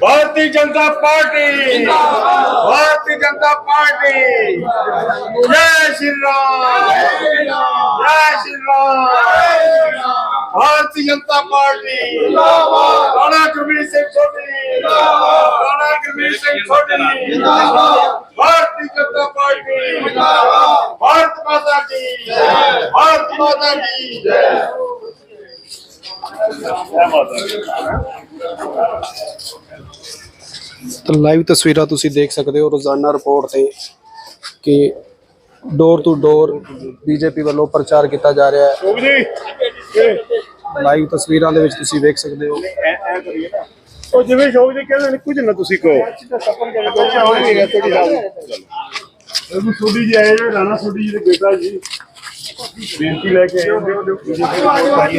ਭਾਰਤੀ Janata Party. Bharatiya Janata party. ਜੈ ਸ਼੍ਰੀ ਰਾਮ। ਜੈ ਸ਼੍ਰੀ ਰਾਮ। ਭਾਰਤੀ ਜਨਤਾ ਪਾਰਟੀ। ਜਿੰਦਾਬਾਦ। ਰਾਣਾ ਗੁਰਮੀਤ ਸਿੰਘ ਸੋਢੀ। ਜਿੰਦਾਬਾਦ। ਰਾਣਾ ਗੁਰਮੀਤ ਸਿੰਘ ਸੋਢੀ। ਜਿੰਦਾਬਾਦ। ਭਾਰਤੀ ਜਨਤਾ ਪਾਰਟੀ। ਜਿੰਦਾਬਾਦ। ਭਾਰਤ ਮਾਤਾ ਦੀ। ਜੈ। ਤਾਂ ਲਾਈਵ ਤਸਵੀਰਾਂ ਤੁਸੀਂ ਦੇਖ ਸਕਦੇ ਹੋ ਰੋਜ਼ਾਨਾ ਰਿਪੋਰਟ ਤੇ ਕਿ ਡੋਰ ਟੂ ਡੋਰ ਬੀਜੇਪੀ ਵੱਲੋਂ ਪ੍ਰਚਾਰ ਕੀਤਾ ਜਾ ਰਿਹਾ ਸ਼ੋਭ ਜੀ। ਹੈ ਲਾਈਵ ਤਸਵੀਰਾਂ ਦੇ ਵਿੱਚ ਤੁਸੀਂ ਵੇਖ ਸਕਦੇ ਹੋ। ਉਹ ਜਿਵੇਂ ਸ਼ੋਭ ਜੀ ਕਹਿੰਦੇ ਨੇ ਕੁਝ ਨਾ ਤੁਸੀਂ ਕਹੋ। ਸੋਢੀ ਜੀ ਆਏ ਨੇ ਰਾਣਾ ਸੋਢੀ ਜੀ ਦੇ ਬੇਟਾ ਜੀ। ਬੇਨਤੀ ਲੈ ਕੇ ਆਏ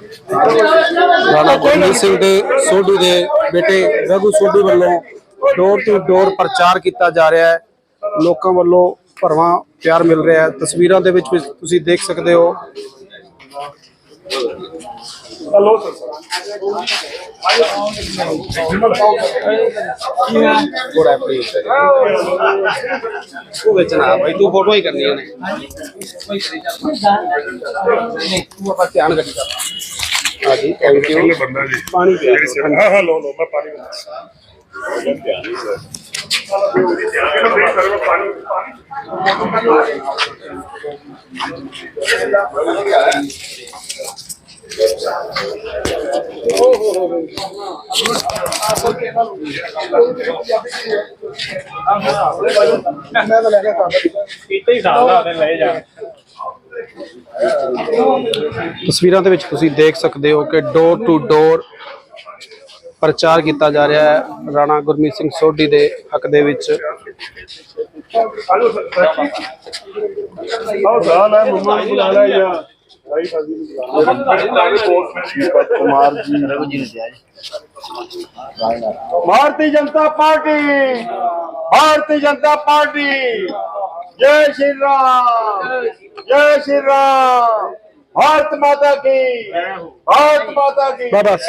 ਰਾਣਾ ਗੁਰਮੀਤ ਸਿੰਘ ਦੇ ਸੋਢੂ ਦੇ ਬੇਟੇ ਰਘੂ ਸੋਢੂ ਵੱਲੋਂ ਡੋਰ ਟੂ ਡੋਰ ਪ੍ਰਚਾਰ ਕੀਤਾ ਜਾ ਰਿਹਾ ਹੈ। ਲੋਕਾਂ ਵੱਲੋਂ ਭਰਵਾਂ ਪਿਆਰ ਮਿਲ ਰਿਹਾ ਹੈ। ਤਸਵੀਰਾਂ ਦੇ ਵਿੱਚ ਤੁਸੀਂ ਦੇਖ ਸਕਦੇ ਹੋ। ਹਲੋ ਥੋੜਾ ਹਾਂਜੀ ਥੈਂਕ ਯੂ ਪਹਿਲੇ ਬੰਦਾ ਜੀ। ਪਾਣੀ ਪਿਆ। ਦਿਓ। ਹਾਂ ਹਾਂ ਲੋ ਲੋ ਮੈਂ ਪਾਣੀ ਮੈਂ ਤਾਂ ਲੈ ਕੇ ਖਾਂਦਾ ਪੀਤਾ ਹੀ ਸਾਲ ਦਾ ਲੈ ਜਾ। ਤਸਵੀਰਾਂ ਦੇ ਵਿੱਚ ਤੁਸੀਂ ਦੇਖ ਸਕਦੇ ਹੋ ਕਿ ਡੋਰ ਟੂ ਡੋਰ ਪ੍ਰਚਾਰ ਕੀਤਾ ਜਾ ਰਿਹਾ ਹੈ। ਰਾਣਾ ਗੁਰਮੀਤ ਸਿੰਘ ਸੋਢੀ ਦੇ ਹੱਕ ਦੇ ਵਿੱਚ। ਭਾਰਤੀ ਜਨਤਾ ਪਾਰਟੀ ਭਾਰਤੀ ਜਨਤਾ ਪਾਰਟੀ। को बुला ला या भाई शादी में बुला ला कुमार जी रघु जी भारतीय जनता पार्टी भारतीय जनता पार्टी जय श्री राम जय श्री राम भारत माता की भारत माता की ਬਸ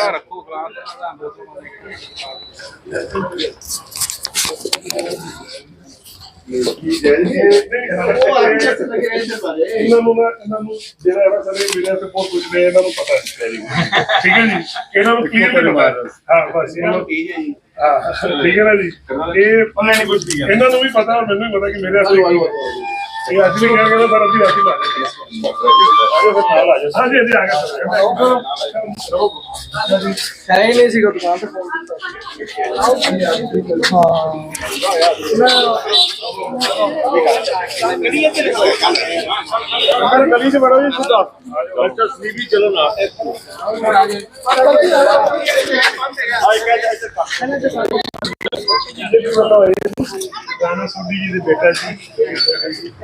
ਇਹਨਾਂ ਨੂੰ ਨਾ ਇਹਨਾਂ ਨੂੰ ਜਿਹੜਾ ਇਹਨਾਂ ਸਾਰੇ ਵੀਰਾਂ ਤੇ ਬਹੁਤ ਕੁਝ ਨੇ ਇਹਨਾਂ ਨੂੰ ਪਤਾ ਹੈ ਠੀਕ ਹੈ ਜੀ ਇਹਨਾਂ ਨੂੰ ਕਲੀਅਰ ਨਹੀਂ ਪਤਾ ਹਾਂ ਬਸ ਇਹਨਾਂ ਨੂੰ ਹਾਂ ਠੀਕ ਹੈ ਨਾ ਜੀ? ਇਹ ਉਹਨੇ ਕੁਝ ਇਹਨਾਂ ਨੂੰ ਵੀ ਪਤਾ ਮੈਨੂੰ ਵੀ ਪਤਾ ਕਿ ਮੇਰੇ ਵਾਸਤੇ ਕੀ ਹੈ। ਇਹ ਅੱਜ ਵੀ ਕਹਿ ਕੇ ਪਰ ਅਸੀਂ ਰਾਤੀ ਲਾ ਆਜੋ ਫਿਰ ਨਾਲ ਆ ਜਾਓ ਹਾਂਜੀ ਹਾਂਜੀ ਆ ਗਿਆ ਹੈ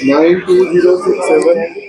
nine two zero six seven نہیں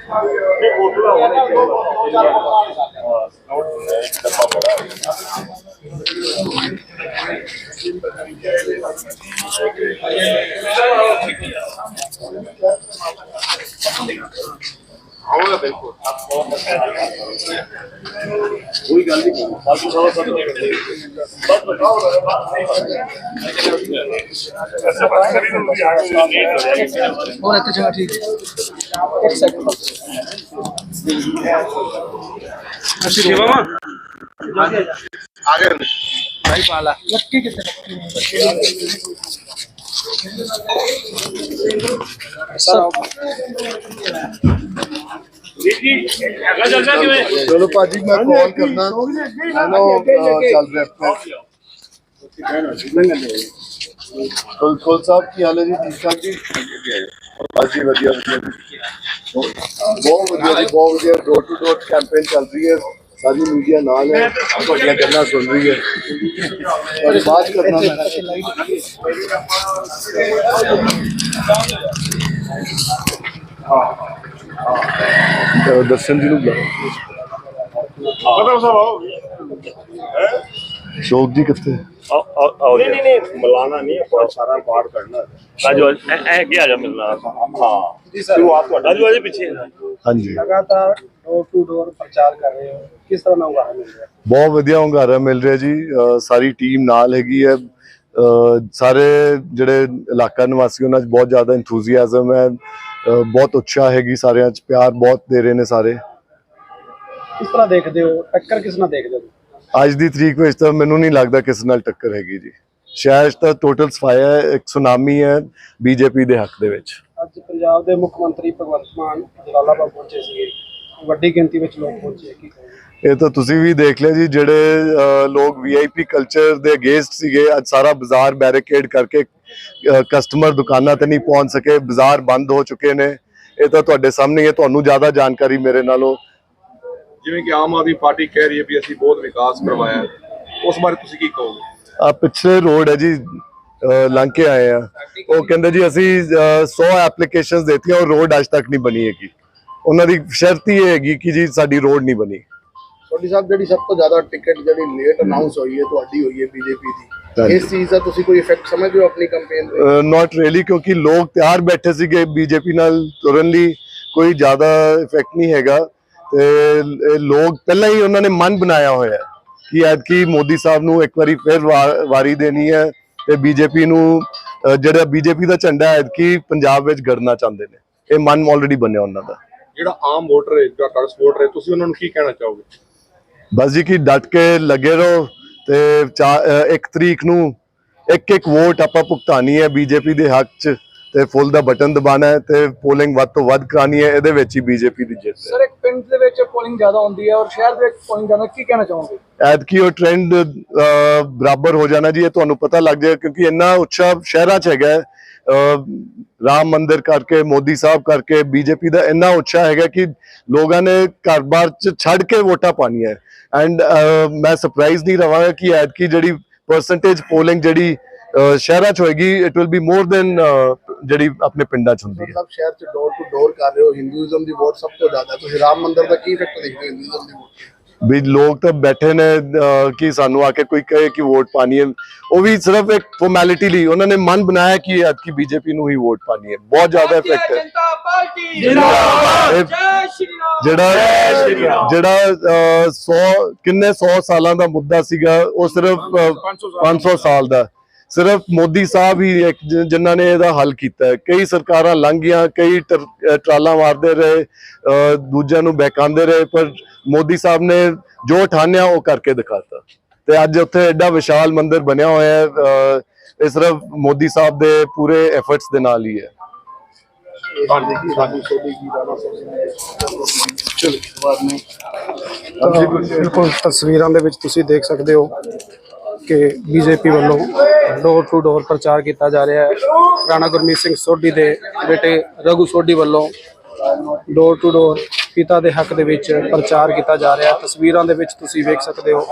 ਬੇਟਾ ਜੀ ਬੇਟੀ ਲੈ ਕੇ ਕਮਲ ਦੇ ਨਿਸ਼ਾਨ ਤੇ ਲਾਈਏ ਜੀ ਸਾਰੇ nine two zero six seven ਅੱਛਾ ਬਸ ਕਰੀ ਨੂੰ ਆ ਗਏ ਹੋਰ ਇੱਕ ਜਗ੍ਹਾ ਠੀਕ ਇੱਕ ایک سیکنڈ لٹکی کتنے چلو پاجی میں صاحب کی حالت ٹھیک ٹھاک جی ਸਾਹਿਬ ਕੀ ਹਾਲ ਹੈ ਜੀ ਠੀਕ ਠਾਕ ਜੀ ਹਾਂਜੀ ਵਧੀਆ ਵਧੀਆ ਜੀ। ਬਹੁਤ ਵਧੀਆ ਜੀ ਬਹੁਤ ਵਧੀਆ ਡੋਰ ਟੂ ਡੋਰ ਕੈਂਪੇਨ ਚੱਲ ਰਹੀ ਹੈ ਸਾਰੀ ਮੀਡੀਆ ਨਾਲ ਹੈ ਤੁਹਾਡੀਆਂ ਗੱਲਾਂ ਸੁਣ ਰਹੀ ਹੈ ਪਰ ਬਾਤ ਕਰਨਾ ਮੈਂ ਹਾਂ ਦਰਸ਼ਨ ਜੀ ਨੂੰ ਬੁਲਾਓ ਪਤਾ ਉਸ ਆਓ ਸ਼ੋਕ ਜੀ। ਕਿੱਥੇ ਨਹੀਂ ਨਹੀਂ ਨਹੀਂ ਮਿਲਾਣਾ ਨਹੀਂ ਆਪਾਂ ਸਾਰਾ ਪਾਠ ਕਰਨਾ। ਰਾਜੂ ਐ ਐ ਕੀ ਆ ਜਾ ਮਿਲਣਾ ਹਾਂ। ਸ਼ੁਰੂਆਤ ਤੁਹਾਡਾ। ਰਾਜੂ ਅਜੇ ਪਿੱਛੇ। ਹਾਂਜੀ। ਲਗਾਤਾਰ ਡੋਰ ਟੂ ਡੋਰ ਪ੍ਰਚਾਰ ਕਰ ਰਹੇ ਹੋ। ਕਿਸ ਤਰ੍ਹਾਂ ਦਾ ਉਗਾਹ ਮਿਲ ਰਿਹਾ? ਬਹੁਤ ਵਧੀਆ ਹੁੰਗਾਰਾ ਮਿਲ ਰਿਹਾ ਜੀ। ਅਹ ਸਾਰੀ ਟੀਮ ਨਾਲ ਹੈਗੀ ਹੈ। ਅਹ ਸਾਰੇ ਜਿਹੜੇ ਇਲਾਕਾ ਨਿਵਾਸੀ ਉਹਨਾਂ 'ਚ ਬਹੁਤ ਜ਼ਿਆਦਾ ਇੰਥੂਸੀਆਜ਼ਮ ਹੈ। ਅਹ ਬਹੁਤ ਉਤਸ਼ਾਹ ਹੈਗੀ ਸਾਰਿਆਂ 'ਚ। ਪਿਆਰ ਬਹੁਤ ਦੇ ਰਹੇ ਨੇ ਸਾਰੇ। ਕਿਸ ਤਰ੍ਹਾਂ ਦੇਖਦੇ ਹੋ? ਟੱਕਰ ਕਿਸ ਨਾਲ ਦੇਖਦੇ ਹੋ? ਅੱਜ ਦੀ ਤਰੀਕ ਵਿੱਚ ਤਾਂ ਮੈਨੂੰ ਨਹੀਂ ਲੱਗਦਾ ਕਿਸ ਨਾਲ ਟੱਕਰ ਹੈਗੀ ਜੀ। ਸ਼ਹਿਰ 'ਚ ਤਾਂ ਟੋਟਲ ਸਫਾਇਆ ਹੈ ਇੱਕ ਸੁਨਾਮੀ ਹੈ ਬੀਜੇਪੀ ਦੇ ਹੱਕ ਦੇ ਵਿੱਚ। ਅੱਜ ਪੰਜਾਬ ਦੇ ਮੁੱਖ ਮੰਤਰੀ ਭਗਵੰਤ ਮਾਨ ਜਲਾਲਾਬਾਦ ਪਹੁੰਚੇ ਸੀਗੇ। ਵੱਡੀ ਗਿਣਤੀ ਵਿੱਚ ਲੋਕ ਪਹੁੰਚੇ ਕੀ ਇਹ ਤਾਂ ਤੁਸੀਂ ਵੀ ਦੇਖ ਲਿਆ ਜੀ ਜਿਹੜੇ ਲੋਕ ਵੀਆਈਪੀ ਕਲਚਰ ਦੇ ਅਗੇਂਸਟ ਸੀਗੇ ਅੱਜ ਸਾਰਾ ਬਾਜ਼ਾਰ ਬੈਰੀਕੇਡ ਕਰਕੇ ਕਸਟਮਰ ਦੁਕਾਨਾਂ ਤੇ ਨਹੀਂ ਪਹੁੰਚ ਸਕੇ ਬਾਜ਼ਾਰ ਬੰਦ ਹੋ ਚੁੱਕੇ ਨੇ। ਇਹ ਤਾਂ ਤੁਹਾਡੇ ਸਾਹਮਣੇ ਹੈ ਤੁਹਾਨੂੰ ਜ਼ਿਆਦਾ ਜਾਣਕਾਰੀ ਮੇਰੇ ਨਾਲੋਂ। ਜਿਵੇਂ ਕਿ ਆਮ ਆਦਮੀ ਪਾਰਟੀ ਕਹਿ ਰਹੀ ਹੈ ਵੀ ਅਸੀਂ ਬਹੁਤ ਵਿਕਾਸ ਕਰਵਾਇਆ ਹੈ। ਉਸ ਬਾਰੇ ਤੁਸੀਂ ਕੀ ਕਹੋਗੇ ਆ ਪਿਛਲੇ ਰੋਡ ਹੈ ਜੀ ਅਹ, ਲੰਘ ਕੇ ਆਏ ਆ ਉਹ ਕਹਿੰਦੇ ਜੀ ਅਸੀਂ ਅਹ, 100 ਐਪਲੀਕੇਸ਼ਨਸ ਦਿੱਤੀਆਂ ਉਹ ਰੋਡ ਅੱਜ ਤੱਕ ਨਹੀਂ ਬਣੀ ਹੈਗੀ ਉਹਨਾਂ ਦੀ ਸ਼ਰਤ ਹੀ ਇਹ ਹੈਗੀ ਕਿ ਜੀ ਸਾਡੀ ਰੋਡ ਨਹੀਂ ਬਣੀ ਤੁਹਾਡੀ ਸਾਹਿਬ ਜਿਹੜੀ ਸਭ ਤੋਂ ਜ਼ਿਆਦਾ ਟਿਕਟ ਜਿਹੜੀ ਲੇਟ ਅਨਾਉਂਸ ਹੋਈ ਹੈ ਤੁਹਾਡੀ ਹੋਈ ਹੈ ਬੀਜੇਪੀ ਦੀ ਹਾਂਜੀ। ਇਸ ਚੀਜ਼ ਦਾ ਤੁਸੀਂ ਕੋਈ ਇਫੈਕਟ ਸਮਝਦੇ ਹੋ ਆਪਣੀ ਕੈਂਪੇਨ ਤੇ ਨਾਟ ਰੀਅਲੀ ਕਿਉਂਕਿ ਲੋਕ ਤਿਆਰ ਬੈਠੇ ਸੀਗੇ ਬੀਜੇਪੀ ਨਾਲ ਤੁਰਨ ਲਈ ਕੋਈ ਜ਼ਿਆਦਾ ਇਫੈਕਟ ਨਹੀਂ ਹੈਗਾ ਤੇ ਇਹ ਲੋਕ ਪਹਿਲਾਂ ਹੀ ਉਹਨਾਂ ਨੇ ਮਨ ਬਣਾਇਆ ਹੋਇਆ ਹੈ ਕਿ ਐਤਕੀ ਮੋਦੀ ਸਾਹਿਬ ਨੂੰ ਇੱਕ ਵਾਰੀ ਫਿਰ ਵਾਰੀ ਦੇਣੀ ਹੈ ਤੇ ਬੀਜੇਪੀ ਨੂੰ ਜਿਹੜਾ ਬੀਜੇਪੀ ਦਾ ਝੰਡਾ ਹੈ ਐਤਕੀ ਪੰਜਾਬ ਵਿੱਚ ਗੜਨਾ ਚਾਹੁੰਦੇ ਨੇ। ਇਹ ਮਨ ਆਲਰੇਡੀ ਬਣਿਆ ਉਹਨਾਂ ਦਾ। ਜਿਹੜਾ ਆਮ ਵੋਟਰ ਹੈ ਜਿਹੜਾ ਤੁਹਾਡਾ ਸਪੋਰਟਰ ਹੈ ਤੁਸੀਂ ਉਹਨਾਂ ਨੂੰ ਕੀ ਕਹਿਣਾ ਚਾਹੋਗੇ? ਬਸ ਜੀ ਕਿ ਡਟ ਕੇ ਲੱਗੇ ਰਹੋ ਤੇ ਚਾ- ਅਹ ਇੱਕ ਤਰੀਕ ਨੂੰ ਇੱਕ ਇੱਕ ਵੋਟ ਆਪਾਂ ਭੁਗਤਾਨੀ ਹੈ ਬੀਜੇਪੀ ਦੇ ਹੱਕ 'ਚ। ਤੇ ਫੁੱਲ ਦਾ ਬਟਨ ਦਬਾਣਾ ਹੈ ਤੇ ਪੋਲਿੰਗ ਵੱਧ ਤੋਂ ਵੱਧ ਕਰਾਣੀ ਹੈ ਇਹਦੇ ਵਿੱਚ ਹੀ ਬੀਜੇਪੀ ਦੀ ਜਿੱਤ ਹੈ। ਸਰ ਇੱਕ ਪਿੰਡ ਦੇ ਵਿੱਚ ਪੋਲਿੰਗ ਜ਼ਿਆਦਾ ਹੁੰਦੀ ਹੈ ਔਰ ਸ਼ਹਿਰ ਦੇ ਵਿੱਚ ਪੋਲਿੰਗ ਜ਼ਿਆਦਾ ਕੀ ਕਹਿਣਾ ਚਾਹੋਗੇ? ਐਤਕੀ ਉਹ ਟ੍ਰੈਂਡ ਬਰਾਬਰ ਹੋ ਜਾਣਾ ਜੀ ਇਹ ਤੁਹਾਨੂੰ ਪਤਾ ਲੱਗ ਜਾਏਗਾ ਕਿਉਂਕਿ ਇੰਨਾ ਉਤਸ਼ਾਹ ਸ਼ਹਿਰਾਂ 'ਚ ਹੈਗਾ ਰਾਮ ਮੰਦਿਰ ਕਰਕੇ ਮੋਦੀ ਸਾਹਿਬ ਕਰਕੇ ਬੀਜੇਪੀ ਦਾ ਇੰਨਾ ਉਤਸ਼ਾਹ ਹੈਗਾ ਕਿ ਲੋਕਾਂ ਨੇ ਘਰ-ਬਾਰ 'ਚ ਛੱਡ ਕੇ ਵੋਟਾਂ ਪਾਣੀਆਂ ਐਂਡ ਮੈਂ ਸਰਪ੍ਰਾਈਜ਼ ਨਹੀਂ ਰਵਾਂਗਾ ਕਿ ਐਤਕੀ ਜਿਹੜੀ ਪਰਸੈਂਟੇਜ ਪੋਲਿੰਗ ਜਿਹੜੀ ਸ਼ਹਿਰਾਂ 'ਚ ਹੋਏਗੀ it will be more than ਜਿਹੜੀ ਆਪਣੇ ਪਿੰਡਾਂ 'ਚ ਹੁੰਦੀ ਹੈ। ਸਭ ਸ਼ਹਿਰ ਚ ਡੋਰ ਟੂ ਡੋਰ ਕਰ ਰਹੇ ਹੋ ਹਿੰਦੂਇਜ਼ਮ ਦੀ ਵੋਟ ਸਭ ਤੋਂ ਜ਼ਿਆਦਾ। ਤੁਸੀਂ ਰਾਮ ਮੰਦਿਰ ਦਾ ਕੀ ਇਫੈਕਟ ਦੇਖਦੇ ਹੋ ਹਿੰਦੂਇਜ਼ਮ ਦੀ ਵੋਟ ਵੀ ਲੋਕ ਤਾਂ ਬੈਠੇ ਨੇ ਕਿ ਸਾਨੂੰ ਆ ਕੇ ਕੋਈ ਕਹੇ ਕਿ ਵੋਟ ਪਾਣੀ ਹੈ। ਉਹ ਵੀ ਸਿਰਫ ਇੱਕ ਫਾਰਮੈਲਿਟੀ ਲਈ ਉਹਨਾਂ ਨੇ ਮਨ ਬਣਾਇਆ ਕਿ ਅੱਜ ਬੀਜੇਪੀ ਨੂੰ ਹੀ ਵੋਟ ਪਾਣੀ ਹੈ। ਬਹੁਤ ਜ਼ਿਆਦਾ ਇਫੈਕਟ ਹੈ। ਜਿਹੜਾ ਜਿਹੜਾ 100 ਕਿੰਨੇ 100 ਸਾਲਾਂ ਦਾ ਮੁੱਦਾ ਸੀਗਾ ਉਹ ਸਿਰਫ ਅਹ, 500 ਸਾਲ ਦਾ। ਸਿਰਫ ਮੋਦੀ ਸਾਹਿਬ ਹੀ ਜਿਨ੍ਹਾਂ ਨੇ ਇਹਦਾ ਹੱਲ ਕੀਤਾ ਹੈ। ਕਈ ਸਰਕਾਰਾਂ ਲੰਘ ਗਈਆਂ ਕਈ ਟਰਾਲਾਂ ਮਾਰਦੇ ਰਹੇ ਦੂਜਿਆਂ ਨੂੰ ਬਹਿਕਾਉਂਦੇ ਰਹੇ ਪਰ ਮੋਦੀ ਸਾਹਿਬ ਨੇ ਜੋ ਠਾਣਿਆ ਉਹ ਕਰਕੇ ਦਿਖਾਤਾ। ਤੇ ਅੱਜ ਉੱਥੇ ਐਡਾ ਵਿਸ਼ਾਲ ਮੰਦਿਰ ਬਣਿਆ ਹੋਇਆ ਹੈ ਇਹ ਸਿਰਫ ਮੋਦੀ ਸਾਹਿਬ ਦੇ ਪੂਰੇ ਐਫਰਟਸ ਦੇ ਨਾਲ ਹੀ ਹੈ। ਦੇਖੀ ਸਾਡੀ ਸੋਡੀ ਕੀ ਰਾਣਾ ਚਲੋ ਬਾਅਦ में ਤਾਂ ਬਿਲਕੁਲ ਤਸਵੀਰਾਂ ਦੇ ਵਿੱਚ ਤੁਸੀਂ ਦੇਖ ਸਕਦੇ ਹੋ। ਕਿ ਬੀਜੇਪੀ ਵੱਲੋਂ ਡੋਰ ਟੂ ਡੋਰ ਪ੍ਰਚਾਰ ਕੀਤਾ ਜਾ ਰਿਹਾ ਹੈ। ਰਾਣਾ ਗੁਰਮੀਤ ਸਿੰਘ ਸੋਢੀ ਦੇ ਬੇਟੇ ਰਘੂ ਸੋਢੀ ਵੱਲੋਂ ਡੋਰ ਟੂ ਡੋਰ ਪਿਤਾ ਦੇ ਹੱਕ ਦੇ ਵਿੱਚ ਪ੍ਰਚਾਰ ਕੀਤਾ ਜਾ ਰਿਹਾ ਹੈ। ਤਸਵੀਰਾਂ ਦੇ ਵਿੱਚ ਤੁਸੀਂ ਵੇਖ ਸਕਦੇ ਹੋ।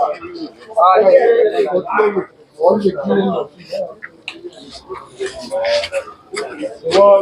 ਵਾਹ